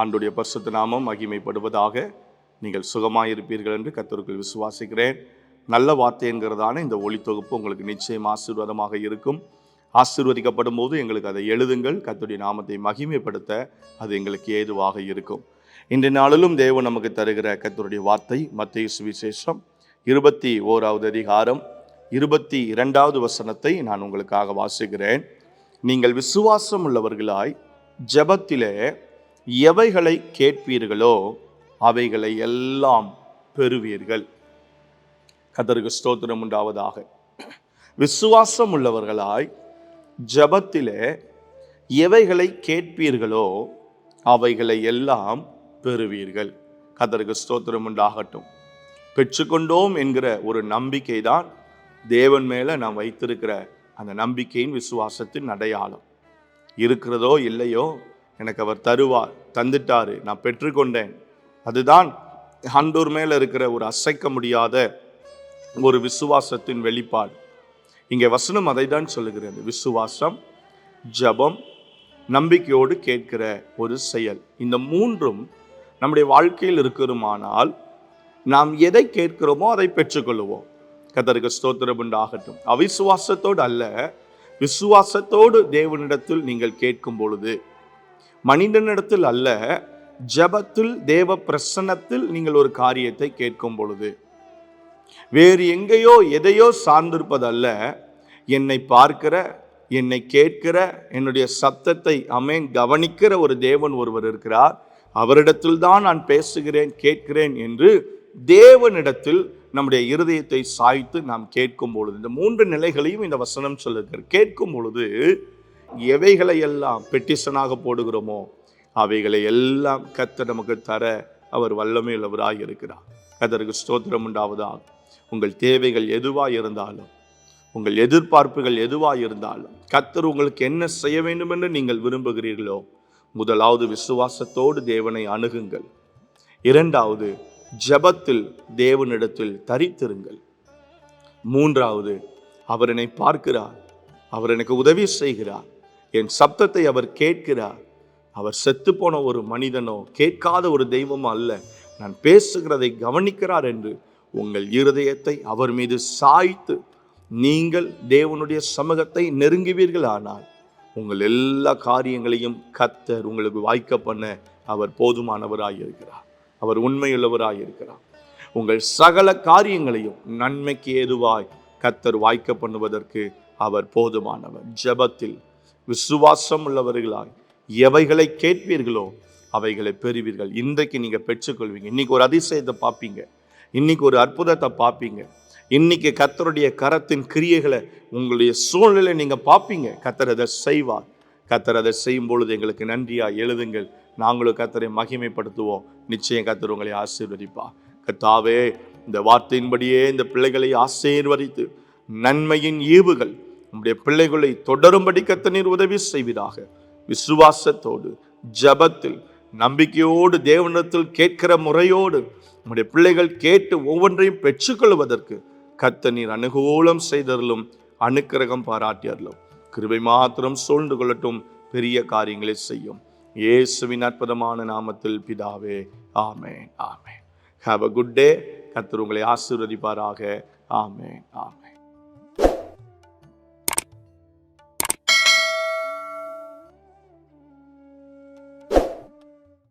ஆண்டுடைய பரிசுத்த நாமம் மகிமைப்படுவதாக நீங்கள் சுகமாயிருப்பீர்கள் என்று கத்தருக்குள் விசுவாசிக்கிறேன். நல்ல வார்த்தை என்கிறதான இந்த ஒளி தொகுப்பு உங்களுக்கு நிச்சயம் ஆசீர்வாதமாக இருக்கும். ஆசீர்வதிக்கப்படும் போது எங்களுக்கு அதை எழுதுங்கள். கத்துடைய நாமத்தை மகிமைப்படுத்த அது எங்களுக்கு ஏதுவாக இருக்கும். இன்றைய நாளிலும் தேவன் நமக்கு தருகிற கத்தருடைய வார்த்தை மத்திய சுவிசேஷம் இருபத்தி ஓராவது அதிகாரம் இருபத்தி இரண்டாவது வசனத்தை நான் உங்களுக்காக வாசிக்கிறேன். நீங்கள் விசுவாசம் உள்ளவர்களாய் ஜபத்திலே எவைகளை கேட்பீர்களோ அவைகளை எல்லாம் பெறுவீர்கள். கதருக்கு ஸ்தோத்திரம் உண்டாவதாக. விசுவாசம் உள்ளவர்களாய் ஜபத்திலே எவைகளை கேட்பீர்களோ அவைகளை எல்லாம் பெறுவீர்கள். கதருக்கு ஸ்தோத்திரம் உண்டாகட்டும். பெற்றுக்கொண்டோம் என்கிற ஒரு நம்பிக்கை தான் தேவன் மேலே நாம் வைத்திருக்கிற அந்த நம்பிக்கையின் விசுவாசத்தின் அடையாளம். இருக்கிறதோ இல்லையோ எனக்கு அவர் தருவார் தந்துட்டார் நான் பெற்றுக்கொண்டேன். அதுதான் ஆண்டோர் மேலே இருக்கிற ஒரு அசைக்க முடியாத ஒரு விசுவாசத்தின் வெளிப்பாடு. இங்கே வசனம் அதை தான் சொல்லுகிறது. விசுவாசம் ஜபம் நம்பிக்கையோடு கேட்கிற ஒரு செயல். இந்த மூன்றும் நம்முடைய வாழ்க்கையில் இருக்கிறோமானால் நாம் எதை கேட்கிறோமோ அதை பெற்றுக்கொள்ளுவோம். கதருக்கு ஸ்தோத்திரம் உண்டாகட்டும். அவிசுவாசத்தோடு அல்ல விசுவாசத்தோடு தேவனிடத்தில் நீங்கள் கேட்கும் பொழுது மனிதனிடத்தில் அல்ல ஜபத்தில் தேவ பிரசன்னத்தில் நீங்கள் ஒரு காரியத்தை கேட்கும் பொழுது வேறு எங்கேயோ எதையோ சார்ந்திருப்பதல்ல என்னை பார்க்கிற என்னை கேட்கிற என்னுடைய சத்தத்தை அமேன் கவனிக்கிற ஒரு தேவன் ஒருவர் இருக்கிறார். அவரிடத்தில் தான் நான் பேசுகிறேன் கேட்கிறேன் என்று தேவனிடத்தில் நம்முடைய இருதயத்தை சாய்த்து நாம் கேட்கும் பொழுது இந்த மூன்று நிலைகளையும் இந்த வசனம் சொல்லுகிறார் கேட்கும் பொழுது எவைகளை எல்லாம் பெட்டிஷனாக போடுகிறோமோ அவைகளை எல்லாம் கத்த நமக்கு தர அவர் வல்லமையுள்ளவராக இருக்கிறார். அதற்கு ஸ்தோத்திரம் உண்டாவதாக. உங்கள் தேவைகள் எதுவாக இருந்தாலும் உங்கள் எதிர்பார்ப்புகள் எதுவாக இருந்தாலும் கத்தர் உங்களுக்கு என்ன செய்ய வேண்டும் என்று நீங்கள் விரும்புகிறீர்களோ முதலாவது விசுவாசத்தோடு தேவனை அணுகுங்கள். இரண்டாவது ஜபத்தில் தேவனிடத்தில் தரித்திருங்கள். மூன்றாவது அவர் என்னை பார்க்கிறார் அவர் எனக்கு உதவி செய்கிறார். என் சப்தத்தை அவர் கேட்கிறார். அவர் செத்துப்போன ஒரு மனிதனோ கேட்காத ஒரு தெய்வமோ அல்ல. நான் பேசுகிறதை கவனிக்கிறார் என்று உங்கள் இருதயத்தை அவர் மீது சாய்த்து நீங்கள் தேவனுடைய சமூகத்தை நெருங்குவீர்கள் ஆனால் உங்கள் எல்லா காரியங்களையும் கத்தர் உங்களுக்கு வாய்க்க பண்ண அவர் போதுமானவராக இருக்கிறார். அவர் உண்மையுள்ளவராக இருக்கிறார். உங்கள் சகல காரியங்களையும் நன்மைக்கு ஏதுவாய் கத்தர் வாய்க்க பண்ணுவதற்கு அவர் போதுமானவர். ஜெபத்தில் விசுவாசம் உள்ளவர்களாய் எவைகளை கேட்பீர்களோ அவைகளை பெறுவீர்கள். இன்றைக்கு நீங்கள் பெற்றுக்கொள்வீங்க. இன்றைக்கி ஒரு அதிசயத்தை பார்ப்பீங்க. இன்னைக்கு ஒரு அற்புதத்தை பார்ப்பீங்க. இன்னைக்கு கத்தருடைய கரத்தின் கிரியைகளை உங்களுடைய சூழ்நிலை நீங்கள் பார்ப்பீங்க. கத்தர் அதை செய்வார். கத்தர் அதை செய்யும் பொழுது எங்களுக்கு நன்றியாக எழுதுங்கள். நாங்களும் கத்தரை மகிமைப்படுத்துவோம். நிச்சயம் கத்தர் உங்களை ஆசீர்வதிப்பா கத்தாவே இந்த வார்த்தையின்படியே இந்த பிள்ளைகளை ஆசீர்வதித்து நன்மையின் ஈவுகள் நம்முடைய பிள்ளைகளை தொடரும்படி கத்தனீர் உதவி செய்வதாக விசுவாசத்தோடு ஜபத்தில் நம்பிக்கையோடு தேவனத்தில் கேட்கிற முறையோடு நம்முடைய பிள்ளைகள் கேட்டு ஒவ்வொன்றையும் பெற்றுக்கொள்வதற்கு கத்த நீர் அனுகூலம் செய்தருளும் அனுக்கிரகம் பாராட்டியர்களும் கிருபை மாத்திரம் சூழ்ந்து கொள்ளட்டும் பெரிய காரியங்களை செய்யும். இயேசுவின் அற்புதமான நாமத்தில் பிதாவே ஆமேன் ஆமேன். ஹாவ் அ குட் டே கத்தர் உங்களை ஆசீர்வதிப்பாராக. ஆமேன் ஆமேன்.